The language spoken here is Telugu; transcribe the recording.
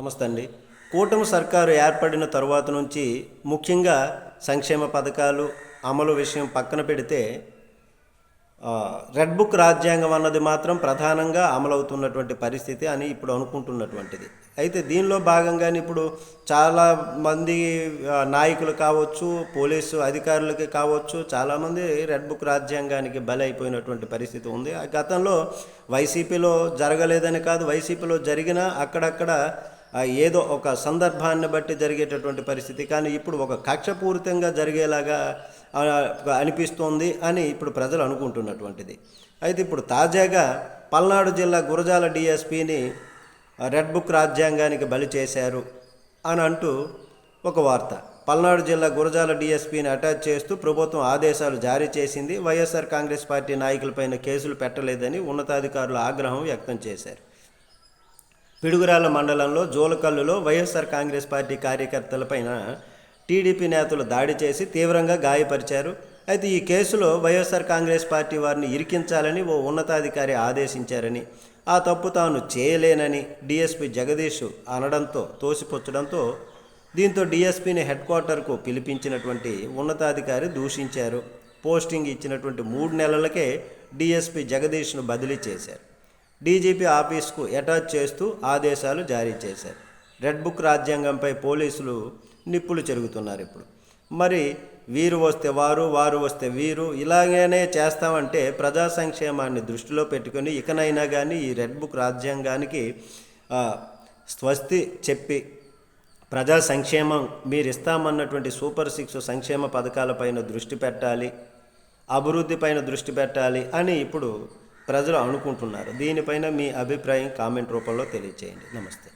నమస్తే అండి. కూటమి సర్కారు ఏర్పడిన తరువాత నుంచి ముఖ్యంగా సంక్షేమ పథకాలు అమలు విషయం పక్కన పెడితే రెడ్ బుక్ రాజ్యాంగం అన్నది మాత్రం ప్రధానంగా అమలవుతున్నటువంటి పరిస్థితి అని ఇప్పుడు అనుకుంటున్నటువంటిది. అయితే దీనిలో భాగంగానే ఇప్పుడు చాలా మంది నాయకులు కావచ్చు పోలీసు అధికారులకి కావచ్చు చాలామంది రెడ్ బుక్ రాజ్యాంగానికి బలైపోయినటువంటి పరిస్థితి ఉంది. ఆ గతంలో వైసీపీలో జరగలేదని కాదు వైసీపీలో జరిగినా అక్కడక్కడ ఏదో ఒక సందర్భాన్ని బట్టి జరిగేటటువంటి పరిస్థితి. కానీ ఇప్పుడు ఒక కక్షపూరితంగా జరిగేలాగా అనిపిస్తోంది అని ఇప్పుడు ప్రజలు అనుకుంటున్నటువంటిది. అయితే ఇప్పుడు తాజాగా పల్నాడు జిల్లా గురజాల డిఎస్పిని రెడ్ బుక్ రాజ్యాంగానికి బలి చేశారు అని అంటూ ఒక వార్త. పల్నాడు జిల్లా గురజాల డిఎస్పీని అటాచ్ చేస్తూ ప్రభుత్వం ఆదేశాలు జారీ చేసింది. వైఎస్ఆర్ కాంగ్రెస్ పార్టీ నాయకులపైన కేసులు పెట్టలేదని ఉన్నతాధికారులు ఆగ్రహం వ్యక్తం చేశారు. పిడుగురాల మండలంలో జోలకల్లులో వైఎస్ఆర్ కాంగ్రెస్ పార్టీ కార్యకర్తలపైన టీడీపీ నేతలు దాడి చేసి తీవ్రంగా గాయపరిచారు. అయితే ఈ కేసులో వైఎస్ఆర్ కాంగ్రెస్ పార్టీ వారిని ఇరికించాలని ఓ ఉన్నతాధికారి ఆదేశించారని ఆ తప్పు తాను చేయలేనని డీఎస్పీ జగదీష్ అనడంతో తోసిపుచ్చడంతో దీంతో డీఎస్పీని హెడ్ క్వార్టర్కు పిలిపించినటువంటి ఉన్నతాధికారి దూషించారు. పోస్టింగ్ ఇచ్చినటువంటి మూడు నెలలకే డీఎస్పీ జగదీష్ను బదిలీ చేశారు. డీజీపీ ఆఫీస్కు అటాచ్ చేస్తూ ఆదేశాలు జారీ చేశారు. రెడ్ బుక్ రాజ్యాంగంపై పోలీసులు నిప్పులు చెరుగుతున్నారు ఇప్పుడు. మరి వీరు వస్తే వారు వారు వస్తే వీరు ఇలాగనే చేస్తామంటే ప్రజా సంక్షేమాన్ని దృష్టిలో పెట్టుకొని ఇకనైనా కానీ ఈ రెడ్ బుక్ రాజ్యాంగానికి స్వస్తి చెప్పి ప్రజా సంక్షేమం మీరు ఇస్తామన్నటువంటి సూపర్ సిక్స్ సంక్షేమ పథకాలపైన దృష్టి పెట్టాలి అభివృద్ధి పైన దృష్టి పెట్టాలి అని ఇప్పుడు ప్రజలు అనుకుంటున్నారు. దీనిపైన మీ అభిప్రాయం కామెంట్ రూపంలో తెలియచేయండి. నమస్తే.